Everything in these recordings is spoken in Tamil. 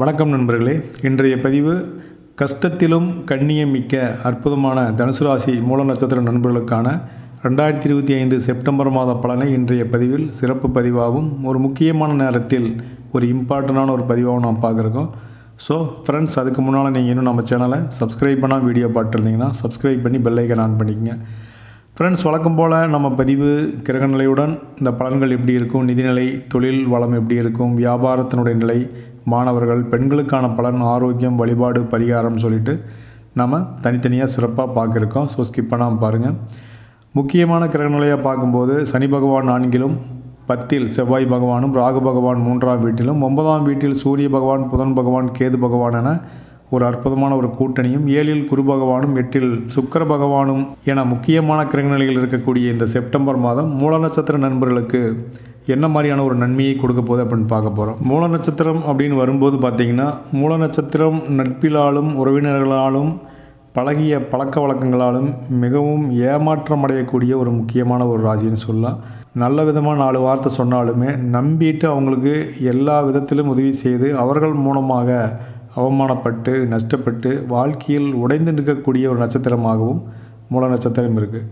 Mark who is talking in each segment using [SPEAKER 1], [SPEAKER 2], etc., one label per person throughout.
[SPEAKER 1] வணக்கம் நண்பர்களே. இன்றைய பதிவு கஷ்டத்திலும் கண்ணியம் மிக்க அற்புதமான தனுசு ராசி மூல நட்சத்திர நண்பர்களுக்கான ரெண்டாயிரத்தி இருபத்தி ஐந்து செப்டம்பர் மாத பலனை இன்றைய பதிவில் சிறப்பு பதிவாகவும் ஒரு முக்கியமான நேரத்தில் ஒரு இம்பார்ட்டண்டான ஒரு பதிவாகவும் நாம் பார்க்குறோம். ஸோ ஃப்ரெண்ட்ஸ் அதுக்கு முன்னால் நீங்கள் இன்னும் நம்ம சேனலை சப்ஸ்கிரைப் பண்ணால் வீடியோ பார்த்துருந்தீங்கன்னா சப்ஸ்கிரைப் பண்ணி பெல்லைக்கன் ஆன் பண்ணிக்கங்க. ஃப்ரெண்ட்ஸ் வழக்கம் போல் நம்ம பதிவு கிரகநிலையுடன் இந்த பலன்கள் எப்படி இருக்கும் நிதிநிலை தொழில் வளம் எப்படி இருக்கும் வியாபாரத்தினுடைய நிலை மாணவர்கள் பெண்களுக்கான பலன் ஆரோக்கியம் வழிபாடு பரிகாரம் சொல்லிட்டு நம்ம தனித்தனியாக சிறப்பாக பார்க்குறோம் ஸோ ஸ்கிப் பண்ணாமல் பாருங்கள் முக்கியமான கிரகநிலையாக பார்க்கும்போது சனி பகவான் நான்கிலும் பத்தில் செவ்வாய் பகவானும் ராகு பகவான் மூன்றாம் வீட்டிலும் ஒன்பதாம் வீட்டில் சூரிய பகவான் புதன் பகவான் கேது பகவான் என ஒரு அற்புதமான ஒரு கூட்டணியும் ஏழில் குரு பகவானும் எட்டில் சுக்கிர பகவானும் என முக்கியமான கிரகநிலையில் இருக்கக்கூடிய இந்த செப்டம்பர் மாதம் மூல நட்சத்திர நண்பர்களுக்கு என்ன மாதிரியான ஒரு நன்மையை கொடுக்க போகுது அப்படின்னு பார்க்க போகிறோம் மூல நட்சத்திரம் அப்படின்னு வரும்போது பார்த்திங்கன்னா மூல நட்சத்திரம் நட்பிலாலும் உறவினர்களாலும் பழகிய பழக்க வழக்கங்களாலும் மிகவும் ஏமாற்றம் அடையக்கூடிய ஒரு முக்கியமான ஒரு ராசின்னு சொல்லலாம். நல்ல விதமாக நாலு வார்த்தை சொன்னாலுமே நம்பிட்டு அவங்களுக்கு எல்லா விதத்திலும் உதவி செய்து அவர்கள் மூலமாக அவமானப்பட்டு நஷ்டப்பட்டு வாழ்க்கையில் உடைந்து நிற்கக்கூடிய ஒரு நட்சத்திரமாகவும் மூல நட்சத்திரம் இருக்குது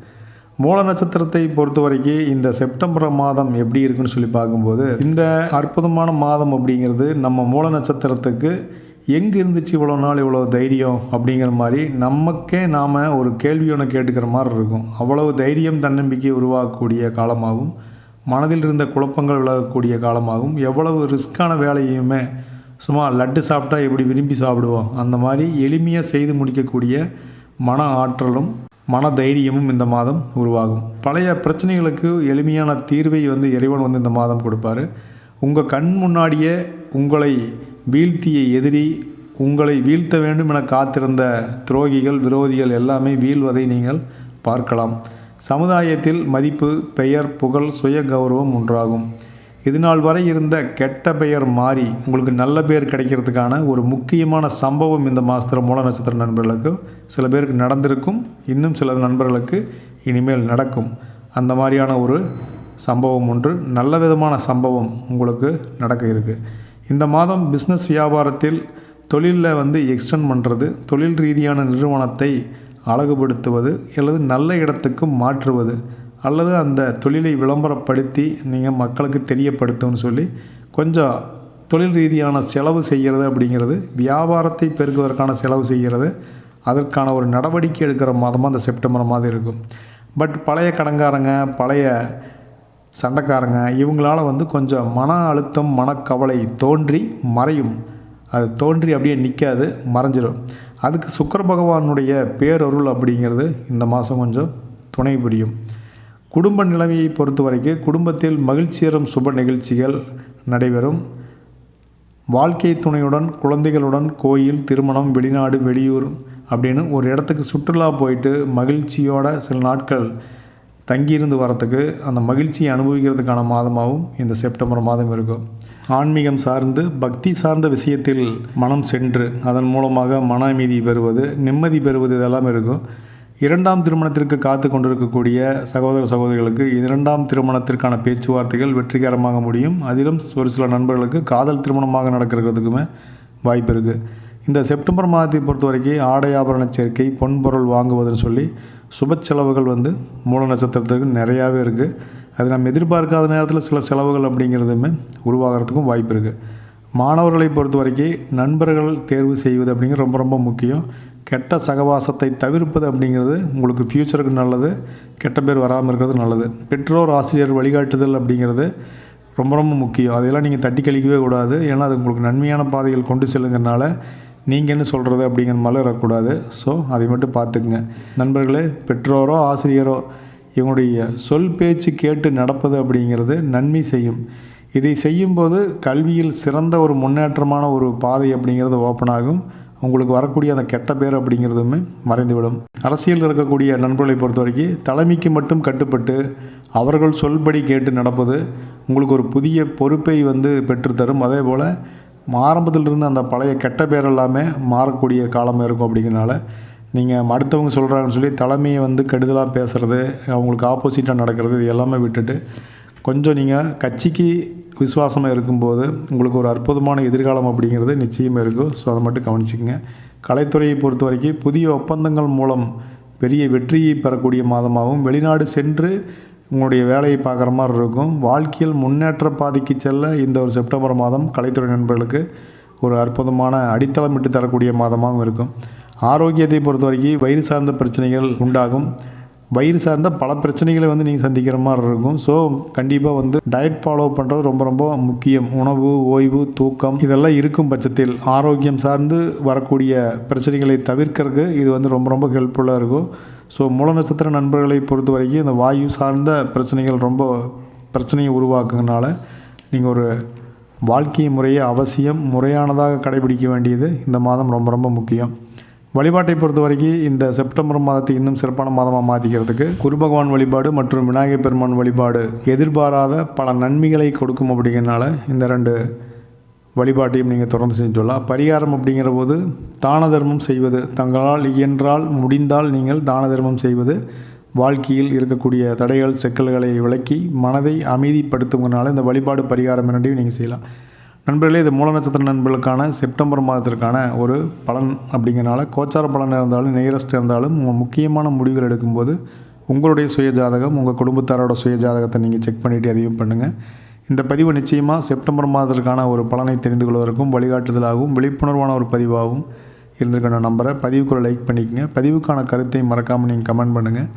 [SPEAKER 1] மூல நட்சத்திரத்தை பொறுத்த வரைக்கும் இந்த செப்டம்பர் மாதம் எப்படி இருக்குன்னு சொல்லி பார்க்கும்போது இந்த அற்புதமான மாதம் அப்படிங்கிறது நம்ம மூல நட்சத்திரத்துக்கு எங்கே இருந்துச்சு இவ்வளோ நாள் இவ்வளோ தைரியம் அப்படிங்கிற மாதிரி நமக்கே நாம் ஒரு கேள்வி ஒன்று கேட்டுக்கிற மாதிரி இருக்கும். அவ்வளவு தைரியம் தன்னம்பிக்கை உருவாக்கக்கூடிய காலமாகவும் மனதில் இருந்த குழப்பங்கள் விலகக்கூடிய காலமாகவும் எவ்வளவு ரிஸ்க்கான வேலையுமே சும்மா லட்டு சாப்பிட்டா எப்படி விரும்பி சாப்பிடுவோம்? அந்த மாதிரி எளிமையாக செய்து முடிக்கக்கூடிய மன ஆற்றலும் மன தைரியமும் இந்த மாதம் உருவாகும். பழைய பிரச்சனைகளுக்கு எளிமையான தீர்வை வந்து இறைவன் வந்து இந்த மாதம் கொடுப்பாரு. உங்கள் கண் முன்னாடியே உங்களை வீழ்த்திய எதிரி உங்களை வீழ்த்த வேண்டும் என காத்திருந்த துரோகிகள் விரோதிகள் எல்லாமே வீழ்வதை நீங்கள் பார்க்கலாம். சமுதாயத்தில் மதிப்பு பெயர் புகழ் சுய கௌரவம் ஒன்றாகும். இதுநாள் வரை இருந்த கெட்ட பெயர் மாறி உங்களுக்கு நல்ல பெயர் கிடைக்கிறதுக்கான ஒரு முக்கியமான சம்பவம் இந்த மாதத்தில் மூல நட்சத்திர நண்பர்களுக்கு சில பேருக்கு நடந்திருக்கும் இன்னும் சில நண்பர்களுக்கு இனிமேல் நடக்கும். அந்த மாதிரியான ஒரு சம்பவம் ஒன்று நல்ல விதமான சம்பவம் உங்களுக்கு நடக்க இருக்குது இந்த மாதம் பிஸ்னஸ் வியாபாரத்தில் தொழிலில் வந்து எக்ஸ்டெண்ட் பண்ணுறது தொழில் ரீதியான நிறுவனத்தை அழகுபடுத்துவது அல்லது நல்ல இடத்துக்கு மாற்றுவது அல்லது அந்த தொழிலை விளம்பரப்படுத்தி நீங்கள் மக்களுக்கு தெரியப்படுத்தும்னு சொல்லி கொஞ்சம் தொழில் ரீதியான செலவு செய்கிறது அப்படிங்கிறது வியாபாரத்தை பெருக்குவதற்கான செலவு செய்கிறது அதற்கான ஒரு நடவடிக்கை எடுக்கிற மாதமாக அந்த செப்டம்பர் மாதம் இருக்கும். பட் பழைய கடங்காரங்க பழைய சண்டைக்காரங்க இவங்களால வந்து கொஞ்சம் மன அழுத்தம் மனக்கவலை தோன்றி மறையும். அது தோன்றி அப்படியே நிற்காது மறைஞ்சிடும் அதுக்கு சுக்கர பகவானுடைய பேரருள் அப்படிங்கிறது இந்த மாதம் கொஞ்சம் துணை புரியும். குடும்ப நிலைமையை பொறுத்த வரைக்கும் குடும்பத்தில் மகிழ்ச்சியரும் சுப நிகழ்ச்சிகள் நடைபெறும். வாழ்க்கை துணையுடன் குழந்தைகளுடன் கோயில் திருமணம் வெளிநாடு வெளியூர் அப்படின்னு ஒரு இடத்துக்கு சுற்றுலா போயிட்டு மகிழ்ச்சியோட சில நாட்கள் தங்கியிருந்து வரத்துக்கு அந்த மகிழ்ச்சியை அனுபவிக்கிறதுக்கான மாதமாகவும் இந்த செப்டம்பர் மாதம் இருக்கும். ஆன்மீகம் சார்ந்து பக்தி சார்ந்த விஷயத்தில் மனம் சென்று அதன் மூலமாக மன அமைதி பெறுவது நிம்மதி பெறுவது இதெல்லாம் இருக்கும். இரண்டாம் திருமணத்திற்கு காத்து கொண்டிருக்கக்கூடிய சகோதர சகோதரிகளுக்கு இரண்டாம் திருமணத்திற்கான பேச்சுவார்த்தைகள் வெற்றிகரமாக முடியும். அதிலும் ஒரு சில நண்பர்களுக்கு காதல் திருமணமாக நடக்கிறதுக்குமே வாய்ப்பு இருக்குது இந்த செப்டம்பர் மாதத்தை பொறுத்த வரைக்கும் ஆடை ஆபரண சேர்க்கை பொன்பொருள் வாங்குவதுன்னு சொல்லி சுப செலவுகள் வந்து மூல நட்சத்திரத்துக்கு நிறையாவே இருக்குது அது நம்ம எதிர்பார்க்காத நேரத்தில் சில செலவுகள் அப்படிங்கிறதுமே உருவாகிறதுக்கும் வாய்ப்பு இருக்குது மாணவர்களை பொறுத்த வரைக்கும் நண்பர்கள் தேர்வு செய்வது அப்படிங்கிறது ரொம்ப ரொம்ப முக்கியம். கெட்ட சகவாசத்தை தவிர்ப்பது அப்படிங்கிறது உங்களுக்கு ஃப்யூச்சருக்கு நல்லது கெட்ட பேர் வராமல் இருக்கிறது நல்லது. பெற்றோர் ஆசிரியர் வழிகாட்டுதல் அப்படிங்கிறது ரொம்ப ரொம்ப முக்கியம். அதையெல்லாம் நீங்கள் தட்டி கழிக்கவே கூடாது. ஏன்னா அது உங்களுக்கு நன்மையான பாதைகள் கொண்டு செல்லுங்கிறனால நீங்கள் என்ன சொல்கிறது அப்படிங்கிற மாதிரி வரக்கூடாது. ஸோ அதை மட்டும் பார்த்துக்குங்க. நண்பர்களே பெற்றோரோ ஆசிரியரோ இவங்களுடைய சொல் பேச்சு கேட்டு நடப்பது அப்படிங்கிறது நன்மை செய்யும். இதை செய்யும்போது கல்வியில் சிறந்த ஒரு முன்னேற்றமான ஒரு பாதை அப்படிங்கிறது ஓப்பன் ஆகும். உங்களுக்கு வரக்கூடிய அந்த கெட்ட பேர் அப்படிங்கிறதுமே மறைந்துவிடும். அரசியலில் இருக்கக்கூடிய நண்பர்களை பொறுத்த வரைக்கும் தலைமைக்கு மட்டும் கட்டுப்பட்டு அவர்கள் சொல்படி கேட்டு நடப்பது உங்களுக்கு ஒரு புதிய பொறுப்பை வந்து பெற்றுத்தரும் அதே போல் ஆரம்பத்திலிருந்து அந்த பழைய கெட்ட பேர் எல்லாமே மாறக்கூடிய காலம் இருக்கும் அப்படிங்கிறனால நீங்கள் அடுத்தவங்க சொல்கிறாங்கன்னு சொல்லி தலைமையை வந்து கெடுதலாக பேசுகிறது அவங்களுக்கு ஆப்போசிட்டாக நடக்கிறது இது எல்லாமே விட்டுட்டு கொஞ்சம் நீங்கள் கட்சிக்கு விசுவாசமாக இருக்கும்போது உங்களுக்கு ஒரு அற்புதமான எதிர்காலம் அப்படிங்கிறது நிச்சயம் இருக்கும். ஸோ அதை மட்டும் கவனிச்சுக்கோங்க. கலைத்துறையை பொறுத்த வரைக்கும் புதிய ஒப்பந்தங்கள் மூலம் பெரிய வெற்றியை பெறக்கூடிய மாதமாகவும் வெளிநாடு சென்று உங்களுடைய வேலையை பார்க்குற மாதிரி இருக்கும். வாழ்க்கையில் முன்னேற்ற பாதைக்கு செல்ல இந்த ஒரு செப்டம்பர் மாதம் கலைத்துறை நண்பர்களுக்கு ஒரு அற்புதமான அடித்தளமிட்டு தரக்கூடிய மாதமாகவும் இருக்கும். ஆரோக்கியத்தை பொறுத்த வரைக்கும் வயிறு சார்ந்த பிரச்சனைகள் உண்டாகும். வயிறு சார்ந்த பல பிரச்சனைகளை வந்து நீங்கள் சந்திக்கிற மாதிரி இருக்கும். ஸோ கண்டிப்பாக வந்து டயட் ஃபாலோ பண்ணுறது ரொம்ப ரொம்ப முக்கியம். உணவு ஓய்வு தூக்கம் இதெல்லாம் இருக்கும் பட்சத்தில் ஆரோக்கியம் சார்ந்து வரக்கூடிய பிரச்சனைகளை தவிர்க்கிறதுக்கு இது வந்து ரொம்ப ரொம்ப ஹெல்ப்ஃபுல்லாக இருக்கும். ஸோ மூல நட்சத்திர நண்பர்களை பொறுத்த வரைக்கும் இந்த வாயு சார்ந்த பிரச்சனைகள் ரொம்ப பிரச்சனையை உருவாக்குறதுனால நீங்கள் ஒரு வாழ்க்கை முறையை அவசியம் முறையானதாக கடைபிடிக்க வேண்டியது இந்த மாதம் ரொம்ப ரொம்ப முக்கியம். வழிபாட்டை பொறுத்த வரைக்கும் இந்த செப்டம்பர் மாதத்தை இன்னும் சிறப்பான மாதமாக மாற்றிக்கிறதுக்கு குரு பகவான் வழிபாடு மற்றும் விநாயகர் பெருமான் வழிபாடு எதிர்பாராத பல நன்மைகளை கொடுக்கும் அப்படிங்கிறனால இந்த ரெண்டு வழிபாட்டையும் நீங்கள் தொடர்ந்து செஞ்சு பரிகாரம் அப்படிங்கிற போது தான தர்மம் செய்வது தங்களால் இயன்றால் முடிந்தால் நீங்கள் தான தர்மம் செய்வது வாழ்க்கையில் இருக்கக்கூடிய தடைகள் சிக்கல்களை விளக்கி மனதை அமைதிப்படுத்துங்கிறனால இந்த வழிபாடு பரிகாரம் இரண்டையும் நீங்கள் செய்யலாம். நண்பர்களே இது மூல நட்சத்திர நண்பர்களுக்கான செப்டம்பர் மாதத்திற்கான ஒரு பலன் அப்படிங்கிறனால கோச்சார பலன் இருந்தாலும் நேரஸ்ட் இருந்தாலும் உங்கள் முக்கியமான முடிவுகள் எடுக்கும்போது உங்களுடைய சுய ஜாதகம் உங்கள் குடும்பத்தாரோட சுய ஜாதகத்தை நீங்கள் செக் பண்ணிவிட்டு அதையும் பண்ணுங்கள் இந்த பதிவு நிச்சயமாக செப்டம்பர் மாதத்திற்கான ஒரு பலனை தெரிந்து கொள்வதற்கும் வழிகாட்டுதலாகவும் விழிப்புணர்வான ஒரு பதிவாகவும் இருந்திருக்க நான் நம்புகிறேன் பதிவுக்குள்ள லைக் பண்ணிக்கங்க. பதிவுக்கான கருத்தை மறக்காமல் நீங்கள் கமெண்ட் பண்ணுங்கள்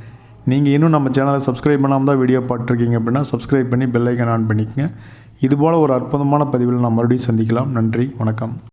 [SPEAKER 1] நீங்கள் இன்னும் நம்ம சேனலை சப்ஸ்கிரைப் பண்ணாமல் தான் வீடியோ பார்த்துருக்கீங்க அப்படின்னா சப்ஸ்கிரைப் பண்ணி பெல்லைக்கன் ஆன் பண்ணிக்கங்க. இதுபோல் ஒரு அற்புதமான பதிவில் நாம் மறுபடியும் சந்திக்கலாம். நன்றி வணக்கம்.